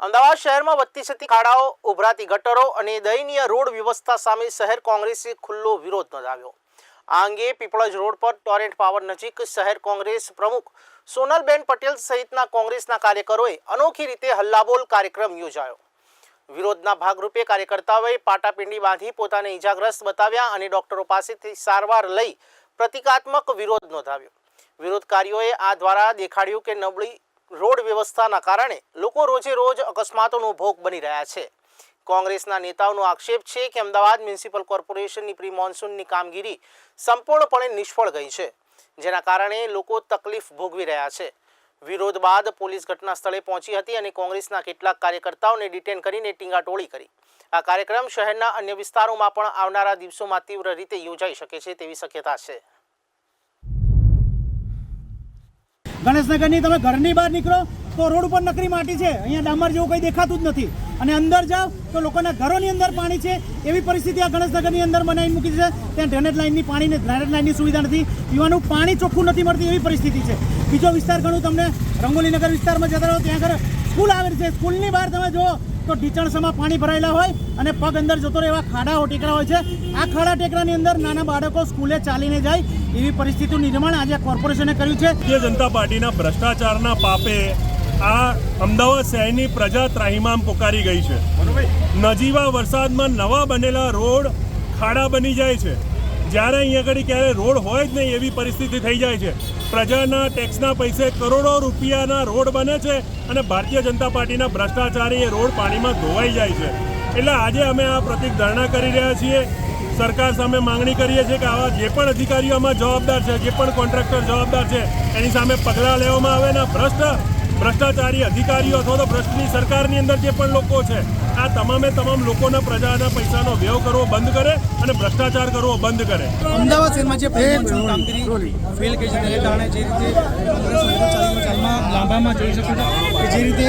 અમદાવાદ શહેરમાં વધતી જતી ખાડાઓ, ઉભરાતી ગટરો અને દયનીય રોડ વ્યવસ્થા સામે શહેર કોંગ્રેસે ખુલ્લો વિરોધ નોંધાવ્યો. આ અંગે પીપળજ રોડ પર ટોરેન્ટ પાવર નજીક શહેર કોંગ્રેસ પ્રમુખ સોનલબેન પટેલ સહિતના કોંગ્રેસના કાર્યકરોએ અનોખી રીતે હલ્લાબોલ કાર્યક્રમ યોજાયો. વિરોધના ભાગરૂપે કાર્યકર્તાઓએ પાટાપિંડી બાંધી પોતાને ઈજાગ્રસ્ત બતાવ્યા અને ડોક્ટરો પાસેથી સારવાર લઈ પ્રતિકાત્મક વિરોધ નોંધાવ્યો. વિરોધકારીઓએ આ દ્વારા દેખાડ્યું કે નબળી રોડ વ્યવસ્થાના કારણે લોકો રોજે રોજ અકસ્માતોનો ભોગ બની રહ્યા છે. કોંગ્રેસના નેતાઓનો આક્ષેપ છે કે અમદાવાદ મ્યુનિસિપલ કોર્પોરેશનની પ્રી મોન્સૂનની કામગીરી સંપૂર્ણપણે નિષ્ફળ ગઈ છે, જેના કારણે લોકો તકલીફ ભોગવી રહ્યા છે. વિરોધ બાદ પોલીસ ઘટના સ્થળે પહોંચી હતી અને કોંગ્રેસના કેટલાક કાર્યકર્તાઓને ડિટેન કરીને ટીંગાટોળી કરી. આ કાર્યક્રમ શહેરના અન્ય વિસ્તારોમાં પણ આવનારા દિવસોમાં તીવ્ર રીતે યોજાઈ શકે છે તેવી શક્યતા છે. ગણેશનગરની તમે ઘરની બહાર નીકળો તો રોડ ઉપર નકરી માટી છે. અહીંયા ડામર જેવું કંઈ દેખાતું જ નથી. અને અંદર જાઓ તો લોકોના ઘરોની અંદર પાણી છે. એવી પરિસ્થિતિ આ ગણેશનગરની અંદર બનાવી મૂકી છે. ત્યાં ડ્રેનેજ લાઇનની પાણીને ડ્રેનેજ લાઇનની સુવિધા નથી. પીવાનું પાણી ચોખ્ખું નથી મળતી એવી પરિસ્થિતિ છે. બીજો વિસ્તાર ઘણું તમને રંગોલીનગર વિસ્તારમાં જતા રહો, ત્યાં આગળ સ્કૂલ આવેલી છે. સ્કૂલની બહાર તમે જુઓ તો ઢીચણસામાં પાણી ભરાયેલા હોય અને પગ અંદર જતો રહે એવા ખાડાઓ ટેકરા હોય છે. આ ખાડા ટેકરાની અંદર નાના બાળકો સ્કૂલે ચાલીને જાય એવી પરિસ્થિતિનું નિર્માણ આજે કોર્પોરેશને કર્યું છે. ભારતીય જનતા પાર્ટીના ભ્રષ્ટાચારના પાપે આ અમદાવાદ શહેરની પ્રજા ત્રાહિમામ પોકારી ગઈ છે. નજીવા વરસાદમાં નવા બનેલા રોડ ખાડા બની જાય છે. જ્યારે અહીંયા આગળ ક્યારે રોડ હોય જ નહીં એવી પરિસ્થિતિ થઈ જાય છે. પ્રજાના ટેક્સના પૈસે કરોડો રૂપિયાના રોડ બને છે અને ભારતીય જનતા પાર્ટીના ભ્રષ્ટાચારી એ રોડ પાણીમાં ધોવાઈ જાય છે. એટલે આજે અમે આ પ્રતિક ધરણા કરી રહ્યા છીએ. સરકાર સામે માંગણી કરીએ છીએ કે આવા જે પણ અધિકારીઓ આમાં જવાબદાર છે, જે પણ કોન્ટ્રાક્ટર જવાબદાર છે, એની સામે પગલાં લેવામાં આવે ને ભ્રષ્ટ ભ્રષ્ટાચારી અધિકારીઓ અથવા તો ભ્રષ્ટની સરકારની અંદર જે પણ લોકો છે આ તમામે તમામ લોકોના પ્રજાના પૈસાનો વ્યય કરવો બંધ કરે અને ભ્રષ્ટાચાર કરવો બંધ કરે. અમદાવાદ શહેરમાં જે કામગીરી ફેલ કહી છે તેને કારણે જે રીતે લાંબામાં જોઈ શકું છું કે જે રીતે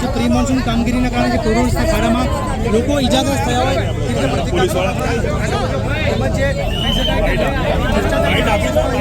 જે પ્રી મોન્સૂન કામગીરીના કારણે જે કોરોના ખાડામાં લોકો ઇજાગ્રસ્ત થયા હોય તે રીતે પ્રતિકાર તેમજ જે કહી શકાય કે